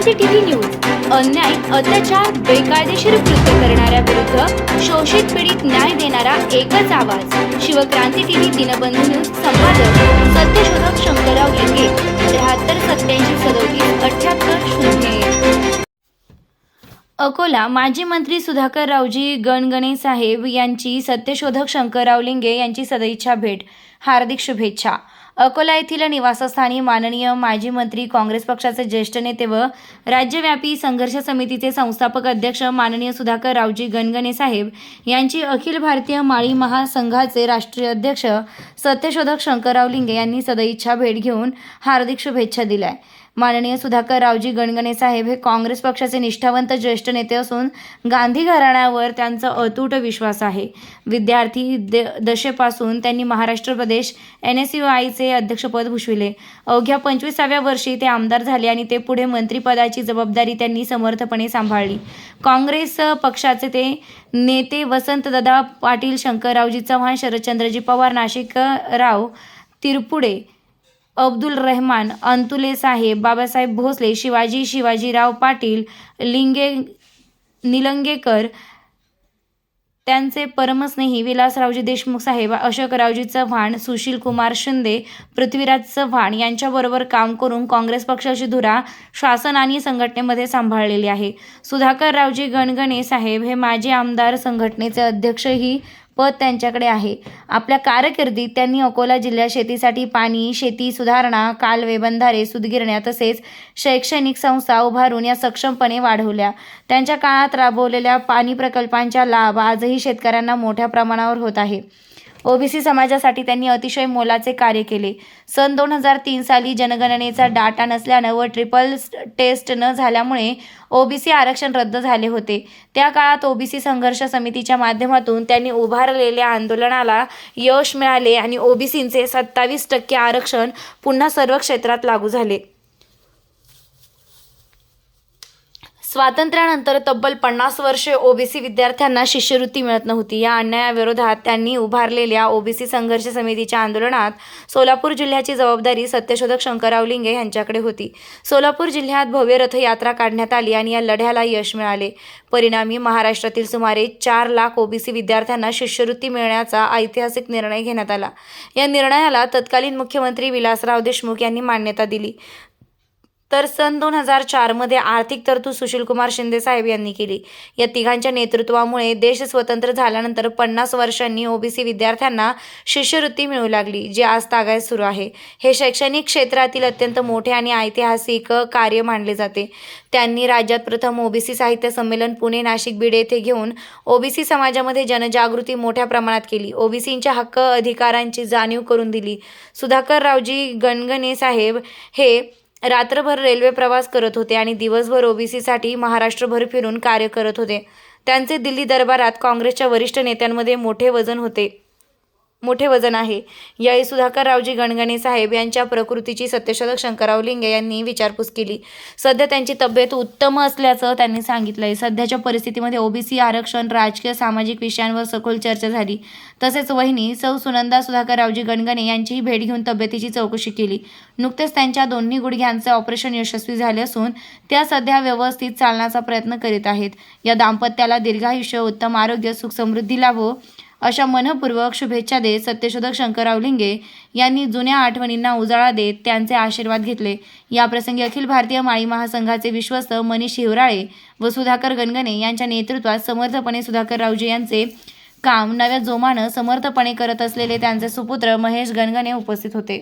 Shivkranti TV news. अन्याय अत्याचार बेकायदेशीर कृत्य करणाऱ्या विरुद्ध शोषित पीडित न्याय देणारा एकच आवाज. शिवक्रांती टीव्ही दिनबंधू न्यूज संपादक सत्यशोधक शंकरराव लिंगे त्र्याहत्तर सत्याऐंशी सदोतीस अठ्याहत्तर शून्य अकोला माजी मंत्री सुधाकर रावजी गणगणे साहेब यांची सत्यशोधक शंकरराव लिंगे यांची सदैच्छा भेट. हार्दिक शुभेच्छा. अकोला येथील निवासस्थानी माननीय माजी मंत्री काँग्रेस पक्षाचे ज्येष्ठ नेते व राज्यव्यापी संघर्ष समितीचे संस्थापक अध्यक्ष माननीय सुधाकर रावजी गणगणे साहेब यांची अखिल भारतीय माळी महासंघाचे राष्ट्रीय अध्यक्ष सत्यशोधक शंकरराव लिंगे यांनी सदैच्छा भेट घेऊन हार्दिक शुभेच्छा दिल्या. माननीय सुधाकर रावजी गणगणे साहेब हे काँग्रेस पक्षाचे निष्ठावंत ज्येष्ठ नेते असून गांधी घराण्यावर त्यांचा अतूट विश्वास आहे. विद्यार्थी द दशेपासून त्यांनी Maharashtra Pradesh N S U आयचे अध्यक्षपद भूषविले. अवघ्या पंचवीसाव्या वर्षी ते आमदार झाले आणि ते पुढे मंत्रिपदाची जबाबदारी त्यांनी समर्थपणे सांभाळली. काँग्रेस पक्षाचे ते नेते वसंतदादा पाटील शंकररावजी चव्हाण शरदचंद्रजी पवार नाशिकराव तिरपुडे अब्दुल रहमान अंतुले साहेब बाबासाहेब भोसले शिवाजी शिवाजीराव पाटील लिंगे निलंगेकर त्यांचे परमस्नेही विलासरावजी देशमुख साहेब अशोकरावजी चव्हाण सुशील कुमार शिंदे पृथ्वीराज चव्हाण यांच्याबरोबर काम करून काँग्रेस पक्षाची धुरा शासन आणि संघटनेमध्ये सांभाळलेली आहे. सुधाकररावजी गणगणे साहेब हे माजी आमदार संघटनेचे अध्यक्षही पद त्यांच्याकडे आहे. आपल्या कारकिर्दीत त्यांनी अकोला जिल्ह्यात शेतीसाठी पाणी शेती सुधारणा कालवे बंधारे सुदगिरण्या तसेच शैक्षणिक संस्था उभारून या सक्षमपणे वाढवल्या. त्यांच्या काळात राबवलेल्या पाणी प्रकल्पांचा लाभ आजही शेतकऱ्यांना मोठ्या प्रमाणावर होत आहे. ओबीसी समाजासाठी त्यांनी अतिशय मोलाचे कार्य केले. सन दोन हजार तीन साली जनगणनेचा डाटा नसल्यानं व ट्रिपल टेस्ट न झाल्यामुळे ओबीसी आरक्षण रद्द झाले होते. त्या काळात ओबीसी संघर्ष समितीच्या माध्यमातून त्यांनी उभारलेल्या आंदोलनाला यश मिळाले आणि ओबीसींचे सत्तावीस टक्के आरक्षण पुन्हा सर्व क्षेत्रात लागू झाले. स्वातंत्र्यानंतर तब्बल पन्नास वर्षे ओबीसी विद्यार्थ्यांना शिष्यवृत्ती मिळत नव्हती. या अन्यायाविरोधात त्यांनी उभारलेल्या ओबीसी संघर्ष समितीच्या आंदोलनात सोलापूर जिल्ह्याची जबाबदारी सत्यशोधक शंकरराव लिंगे यांच्याकडे होती. सोलापूर जिल्ह्यात भव्य रथयात्रा काढण्यात आली आणि या लढ्याला यश मिळाले. परिणामी महाराष्ट्रातील सुमारे चार लाख ओबीसी विद्यार्थ्यांना शिष्यवृत्ती मिळण्याचा ऐतिहासिक निर्णय घेण्यात आला. या निर्णयाला तत्कालीन मुख्यमंत्री विलासराव देशमुख यांनी मान्यता दिली. तर सन दोन हजार चारमध्ये आर्थिक तरतूद सुशीलकुमार शिंदे साहेब यांनी केली. या तिघांच्या नेतृत्वामुळे देश स्वतंत्र झाल्यानंतर पन्नास वर्षांनी ओबीसी विद्यार्थ्यांना शिष्यवृत्ती मिळू लागली जी आज तागायत सुरू आहे. हे शैक्षणिक क्षेत्रातील अत्यंत मोठे आणि ऐतिहासिक कार्य मानले जाते. त्यांनी राज्यात प्रथम ओबीसी साहित्य संमेलन पुणे नाशिक बीड येथे घेऊन ओबीसी समाजामध्ये जनजागृती मोठ्या प्रमाणात केली. ओबीसींच्या हक्क अधिकारांची जाणीव करून दिली. सुधाकर रावजी गणगणे साहेब हे रात्रभर रेल्वे प्रवास करत होते आणि दिवसभर ओबीसीसाठी महाराष्ट्रभर फिरून कार्य करत होते. त्यांचे दिल्ली दरबारात काँग्रेसच्या वरिष्ठ नेत्यांमध्ये मोठे वजन होते. मोठे वजन आहे. यावेळी सुधाकर रावजी गणगणे साहेब यांच्या प्रकृतीची सत्यशोधक शंकरराव लिंगे यांनी विचारपूस केली. सध्या त्यांची तब्येत उत्तम असल्याचं त्यांनी सांगितलंय. सध्याच्या परिस्थितीमध्ये ओबीसी आरक्षण राजकीय सामाजिक विषयांवर सखोल चर्चा झाली. तसेच वहिनी सौ सुनंदा सुधाकर रावजी गणगणे यांचीही भेट घेऊन तब्येतीची चौकशी केली. नुकतेच त्यांच्या दोन्ही गुडघ्यांचे ऑपरेशन यशस्वी झाले असून त्या सध्या व्यवस्थित चालण्याचा प्रयत्न करीत आहेत. या दाम्पत्याला दीर्घायुष्य उत्तम आरोग्य सुख समृद्धी लाभो अशा मनपूर्वक शुभेच्छा देत सत्यशोधक शंकरराव लिंगे यांनी जुन्या आठवणींना उजाळा देत त्यांचे आशीर्वाद घेतले. याप्रसंगी अखिल भारतीय माळी महासंघाचे विश्वस्त मनीष हिवराळे व सुधाकर गणगणे यांच्या नेतृत्वात समर्थपणे सुधाकररावजी यांचे काम नव्या जोमानं समर्थपणे करत असलेले त्यांचे सुपुत्र महेश गणगणे उपस्थित होते.